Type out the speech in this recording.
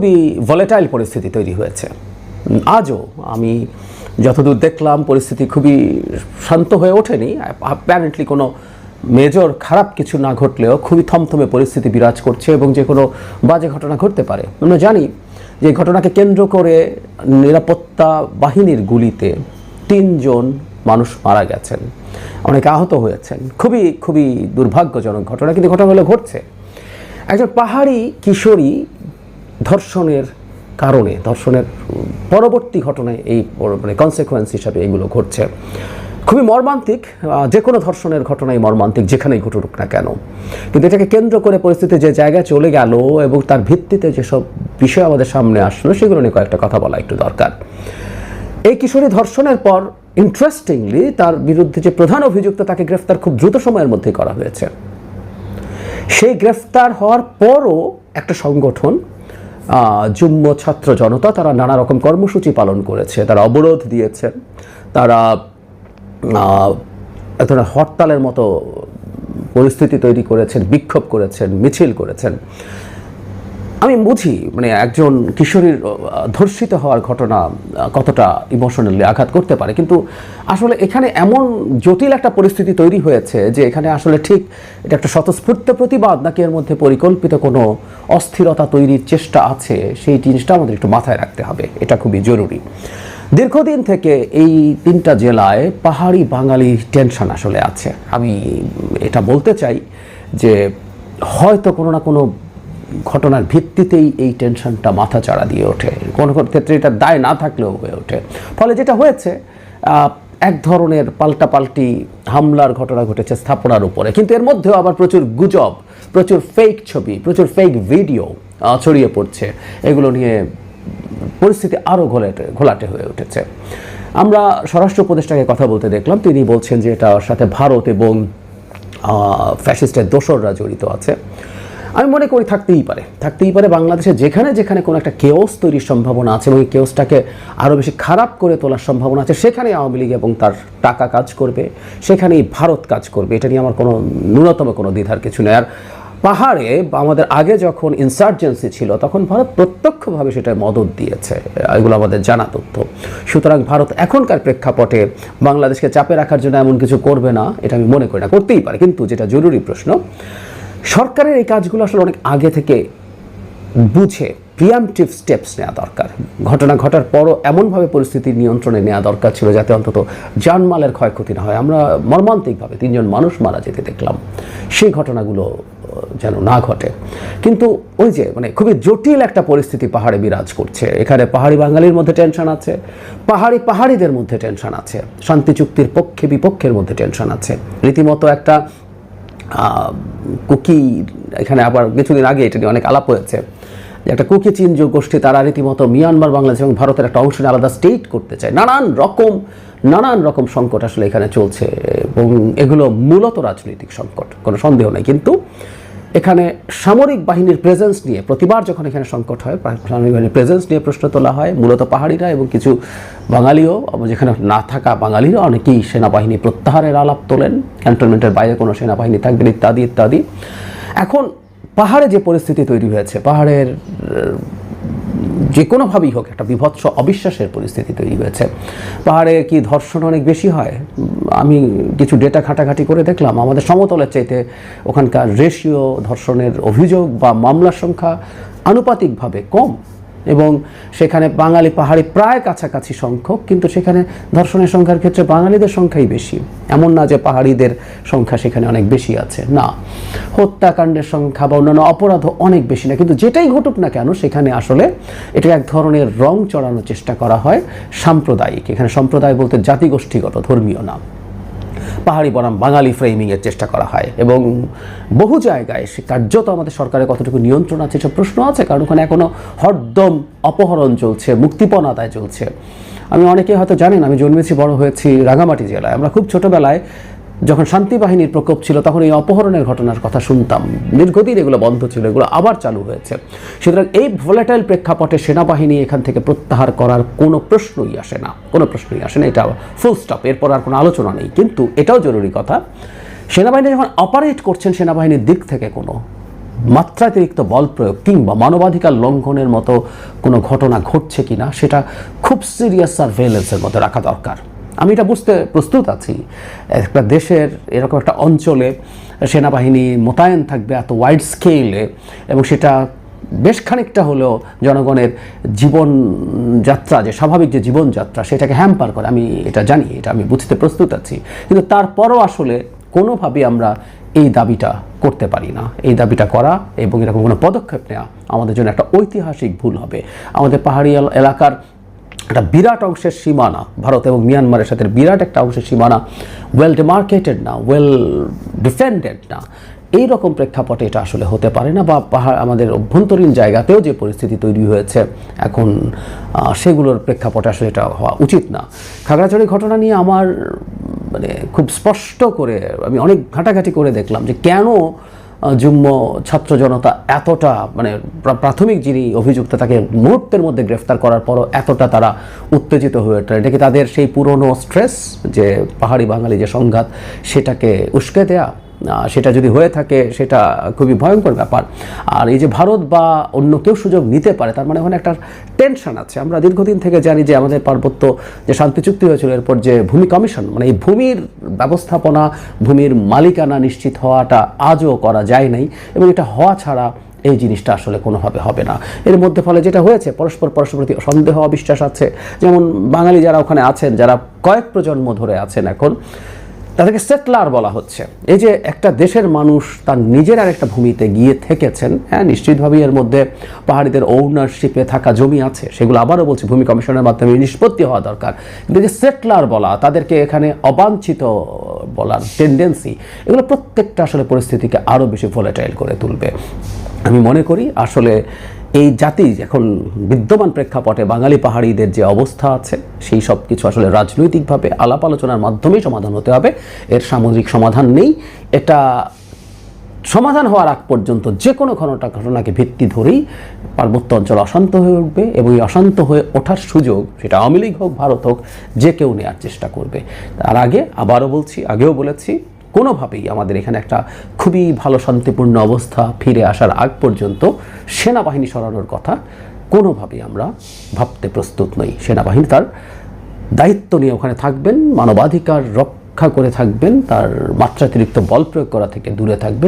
খুবই ভলেটাইল পরিস্থিতি তৈরি হয়েছে। আজও আমি যতদূর দেখলাম, পরিস্থিতি খুবই শান্ত হয়ে ওঠেনি। অ্যাপারেন্টলি কোনো মেজর খারাপ কিছু না ঘটলেও খুবই থমথমে পরিস্থিতি বিরাজ করছে এবং যে কোনো বাজে ঘটনা ঘটতে পারে। আমরা জানি যে ঘটনাকে কেন্দ্র করে নিরাপত্তা বাহিনীর গুলিতে তিনজন মানুষ মারা গেছেন। অনেকে আহত হয়েছেন। খুবই খুবই দুর্ভাগ্যজনক ঘটনা, কিন্তু ঘটনাগুলো ঘটছে। একজন পাহাড়ি কিশোরী ধর্ষণের কারণে, ধর্ষণের পরবর্তী ঘটনায় এই মানে কনসিকোয়েন্স হিসাবে এগুলো ঘটছে। খুবই মর্মান্তিক যে কোনো ধর্ষণের ঘটনাই মর্মান্তিক, যেখানেই ঘটুক না কেন। কিন্তু এটাকে কেন্দ্র করে পরিস্থিতি যে জায়গায় চলে গেল এবং তার ভিত্তিতে যেসব বিষয় আমাদের সামনে আসলো, সেগুলো নিয়ে কয়েকটা কথা বলা একটু দরকার। এই কিশোরী ধর্ষণের পর ইন্টারেস্টিংলি তার বিরুদ্ধে যে প্রধান অভিযুক্ত, তাকে গ্রেফতার খুব দ্রুত সময়ের মধ্যেই করা হয়েছে। সেই গ্রেফতার হওয়ার পরও একটা সংগঠন যুগ্ম ছাত্র জনতা তারা নানা রকম কর্মসূচি পালন করেছে। তারা অবরোধ দিয়েছেন তারা এক ধরনের হরতালের মতো পরিস্থিতি তৈরি করেছেন, বিক্ষোভ করেছেন, মিছিল করেছেন। আমি বুঝি মানে একজন কিশোরীর ধর্ষিত হওয়ার ঘটনা কতটা ইমোশনালি আঘাত করতে পারে। কিন্তু আসলে এখানে এমন জটিল একটা পরিস্থিতি তৈরি হয়েছে যে এখানে আসলে ঠিক এটা একটা স্বতঃস্ফূর্ত প্রতিবাদ, নাকি এর মধ্যে পরিকল্পিত কোনো অস্থিরতা তৈরির চেষ্টা আছে, সেই জিনিসটা আমাদের একটু মাথায় রাখতে হবে। এটা খুবই জরুরি। দীর্ঘদিন থেকে এই তিনটা জেলায় পাহাড়ি বাঙালি টেনশন আসলে আছে। আমি এটা বলতে চাই যে হয়তো কোনো না কোনো ঘটনার ভিত্তিতেই এই টেনশনটা মাথা চাড়া দিয়ে ওঠে। কোনো কোনো ক্ষেত্রে এটা দায় না থাকলেও হয়ে ওঠে। ফলে যেটা হয়েছে এক ধরনের পাল্টাপাল্টি হামলার ঘটনা ঘটেছে স্থাপনার উপরে। কিন্তু এর মধ্যেও আবার প্রচুর গুজব, প্রচুর ফেক ছবি, প্রচুর ফেক ভিডিও ছড়িয়ে পড়ছে। এগুলো নিয়ে পরিস্থিতি আরও ঘোলাটে ঘোলাটে হয়ে উঠেছে। আমরা স্বরাষ্ট্র উপদেষ্টাকে কথা বলতে দেখলাম। তিনি বলছেন যে এটার সাথে ভারত এবং ফ্যাসিস্টের দোসররা জড়িত আছে। আমি মনে করি থাকতেই পারে থাকতেই পারে বাংলাদেশে যেখানে যেখানে কোনো একটা কেওস তৈরির সম্ভাবনা আছে এবং এই কেওসটাকে আরও বেশি খারাপ করে তোলার সম্ভাবনা আছে, সেখানে আওয়ামী লীগ এবং তার টাকা কাজ করবে, সেখানেই ভারত কাজ করবে, এটা নিয়ে আমার কোনো ন্যূনতম কোনো দ্বিধার কিছু নেই। আর পাহাড়ে আমাদের আগে যখন ইনসার্জেন্সি ছিল, তখন ভারত প্রত্যক্ষভাবে সেটা মদত দিয়েছে, এগুলো আমাদের জানা তথ্য। সুতরাং ভারত এখনকার প্রেক্ষাপটে বাংলাদেশকে চাপে রাখার জন্য এমন কিছু করবে না, এটা আমি মনে করি না, করতেই পারে, কিন্তু যেটা জরুরি প্রশ্ন সরকারের এই কাজগুলো আসলে অনেক আগে থেকে বুঝে প্রিয়ামটিভ স্টেপস নেওয়া দরকার। ঘটনা ঘটার পরও এমনভাবে পরিস্থিতি নিয়ন্ত্রণে নেওয়া দরকার ছিল যাতে অন্তত জানমালের ক্ষয়ক্ষতি না হয়। আমরা মর্মান্তিকভাবে তিনজন মানুষ মারা যেতে দেখলাম। সেই ঘটনাগুলো যেন না ঘটে। কিন্তু ওই যে মানে খুবই জটিল একটা পরিস্থিতি পাহাড়ে বিরাজ করছে। এখানে পাহাড়ি বাঙালির মধ্যে টেনশন আছে, পাহাড়ি পাহাড়িদের মধ্যে টেনশন আছে, শান্তি চুক্তির পক্ষে বিপক্ষের মধ্যে টেনশন আছে। রীতিমতো একটা কুকি এখানে আবার কিছুদিন আগে এটা নিয়ে অনেক আলাপ হয়েছে যে একটা কুকি চীন যে গোষ্ঠী তারা রীতিমতো মিয়ানমার, বাংলাদেশ এবং ভারতের একটা অংশ আলাদা স্টেট করতে চায়। নানান রকম নানান রকম সংকট আসলে এখানে চলছে এবং এগুলো মূলত রাজনৈতিক সংকট, কোনো সন্দেহ নেই। কিন্তু এখানে সামরিক বাহিনীর প্রেজেন্স নিয়ে প্রতিবার যখন এখানে সংকট হয় সামরিক বাহিনীর প্রেজেন্স নিয়ে প্রশ্ন তোলা হয়, মূলত পাহাড়িরা এবং কিছু বাঙালিও যেখানে না থাকা বাঙালিরা, অনেকেই সেনাবাহিনী প্রত্যাহারের আলাপ তোলেন ক্যান্টনমেন্টের বাইরে কোনো সেনাবাহিনী থাকবেন ইত্যাদি ইত্যাদি। এখন পাহাড়ে যে পরিস্থিতি তৈরি হয়েছে, পাহাড়ের যে কোনোভাবেই হোক একটা বিভৎস অবিশ্বাসের পরিস্থিতি তৈরি হয়েছে। পাহাড়ে কি ধর্ষণ অনেক বেশি হয়? আমি কিছু ডেটা ঘাটাঘাটি করে দেখলাম, আমাদের সমতলের চাইতে ওখানকার রেশিও ধর্ষণের অভিযোগ বা মামলার সংখ্যা আনুপাতিকভাবে কম। এবং সেখানে বাঙালি পাহাড়ি প্রায় কাছাকাছি সংখ্যক, কিন্তু সেখানে ধর্ষণের সংখ্যার ক্ষেত্রে বাঙালিদের সংখ্যাই বেশি। এমন না যে পাহাড়িদের সংখ্যা সেখানে অনেক বেশি আছে। না, হত্যাকাণ্ডের সংখ্যা বা অন্যান্য অপরাধও অনেক বেশি না, কিন্তু যেটাই ঘটুক না কেন, সেখানে আসলে এটা এক ধরনের রং চড়ানোর চেষ্টা করা হয় সাম্প্রদায়িক। এখানে সম্প্রদায় বলতে জাতিগোষ্ঠীগত, ধর্মীয় না পাহাড়ি বনাম বাঙালি ফ্রেমিংয়ের চেষ্টা করা হয়। এবং বহু জায়গায় সে কার্যত আমাদের সরকারের কতটুকু নিয়ন্ত্রণ আছে সব প্রশ্ন আছে, কারণ ওখানে এখনও হরদম অপহরণ চলছে মুক্তিপণ আদায় চলছে। আমি অনেকে হয়তো জানেন, আমি জন্মেছি, বড় হয়েছি রাঙামাটি জেলায়। আমরা খুব ছোটবেলায় যখন শান্তি বাহিনীর প্রকোপ ছিল, তখন এই অপহরণের ঘটনার কথা শুনতাম। দীর্ঘদিন এগুলো বন্ধ ছিল, এগুলো আবার চালু হয়েছে। সুতরাং এই ভোলাটাইল প্রেক্ষাপটে সেনাবাহিনী এখান থেকে প্রত্যাহার করার কোনো প্রশ্নই আসে না। কোনো প্রশ্নই আসে না, এটা ফুল স্টপ এরপর আর কোনো আলোচনা নেই। কিন্তু এটাও জরুরি কথা, সেনাবাহিনী যখন অপারেট করছেন, সেনাবাহিনীর দিক থেকে কোনো মাত্রাতিরিক্ত বল প্রয়োগ কিংবা মানবাধিকার লঙ্ঘনের মতো কোনো ঘটনা ঘটছে কিনা, সেটা খুব সিরিয়াস সার্ভেলেন্সের মধ্যে রাখা দরকার। আমি এটা বুঝতে প্রস্তুত আছি। একটা দেশের এরকম একটা অঞ্চলে সেনাবাহিনী মোতায়েন থাকবে এত ওয়াইড স্কেলে এবং সেটা বেশ খানিকটা হলেও জনগণের জীবনযাত্রা, যে স্বাভাবিক যে জীবনযাত্রা, সেটাকে হ্যাম্পার করে। আমি এটা জানি, এটা আমি বুঝতে প্রস্তুত আছি। কিন্তু তারপরও আসলে কোনোভাবেই আমরা এই দাবিটা করতে পারি না। এই দাবিটা করা এবং এরকম কোনো পদক্ষেপ নেওয়া আমাদের জন্য একটা ঐতিহাসিক ভুল হবে। আমাদের পাহাড়ি এলাকার একটা বিরাট অংশের সীমানা, ভারত এবং মিয়ানমারের সাথে বিরাট একটা অংশের সীমানা ওয়েল ডিমার্কেটেড না ওয়েল ডিফেন্ডেড না। এই রকম প্রেক্ষাপটে এটা আসলে হতে পারে না বা পাহাড়, আমাদের অভ্যন্তরীণ জায়গাতেও যে পরিস্থিতি তৈরি হয়েছে, এখন সেগুলোর প্রেক্ষাপটে আসলে এটা হওয়া উচিত না। খাগড়াছড়ি ঘটনা নিয়ে আমার মানে খুব স্পষ্ট করে আমি অনেক ঘাটাঘাটি করে দেখলাম যে কেন যুগ্ম ছাত্র জনতা এতটা মানে প্রাথমিক যিনি অভিযুক্ত, তাকে মুহূর্তের মধ্যে গ্রেফতার করার পরও এতটা তারা উত্তেজিত হয়ে ওঠে। এটা কি তাদের সেই পুরনো স্ট্রেস যে পাহাড়ি বাঙালি যে সংঘাত, সেটাকে উস্কে দেয়া? সেটা যদি হয়ে থাকে, সেটা খুবই ভয়ঙ্কর ব্যাপার। আর এই যে ভারত বা অন্য কেউ সুযোগ নিতে পারে, তার মানে ওখানে একটা টেনশন আছে। আমরা দীর্ঘদিন থেকে জানি যে আমাদের পার্বত্য যে শান্তি চুক্তি হয়েছিল, এরপর যে ভূমি কমিশন মানে এই ভূমির ব্যবস্থাপনা, ভূমির মালিকানা নিশ্চিত হওয়াটা আজও করা যায় নাই, এবং এটা হওয়া ছাড়া এই জিনিসটা আসলে কোনোভাবে হবে না। এর মধ্যে ফলে যেটা হয়েছে, পরস্পর পরস্পর প্রতি সন্দেহ অবিশ্বাস আছে। যেমন বাঙালি যারা ওখানে আছেন, যারা কয়েক প্রজন্ম ধরে আছেন এখন তাদেরকে সেটলার বলা হচ্ছে। এই যে একটা দেশের মানুষ তার নিজের আর একটা ভূমিতে গিয়ে থেকেছেন হ্যাঁ নিশ্চিতভাবেই এর মধ্যে পাহাড়িদের ওনারশিপে থাকা জমি আছে, সেগুলো আবারও বলছি, ভূমি কমিশনের মাধ্যমে নিষ্পত্তি হওয়া দরকার। কিন্তু যে সেটলার বলা, তাদেরকে এখানে অবাঞ্ছিত বলার টেন্ডেন্সি এগুলো প্রত্যেকটা আসলে পরিস্থিতিকে আরও বেশি ভোলেটাইল করে তুলবে। আমি মনে করি আসলে এই জাতি এখন বিদ্যমান প্রেক্ষাপটে বাঙালি পাহাড়িদের যে অবস্থা আছে, সেই সব কিছু আসলে রাজনৈতিকভাবে আলাপ আলোচনার মাধ্যমেই সমাধান হতে হবে। এর সামগ্রিক সমাধান নেই। এটা সমাধান হওয়ার আগ পর্যন্ত যে কোনো ঘটনা ঘটনাকে ভিত্তি ধরেই পার্বত্য অঞ্চল অশান্ত হয়ে উঠবে এবং এই অশান্ত হয়ে ওঠার সুযোগ সেটা আওয়ামী লীগ হোক, ভারত হোক, যে কেউ নেওয়ার চেষ্টা করবে। তার আগে আবারও বলছি, আগেও বলেছি, কোনোভাবেই আমাদের এখানে একটা খুবই ভালো শান্তিপূর্ণ অবস্থা ফিরে আসার আগ পর্যন্ত সেনাবাহিনী সরানোর কথা কোনোভাবেই আমরা ভাবতে প্রস্তুত নই। সেনাবাহিনী তার দায়িত্ব নিয়ে ওখানে থাকবেন, মানবাধিকার রক্ষা করে থাকবেন, তার মাত্রাতিরিক্ত বল প্রয়োগ করা থেকে দূরে থাকবেন।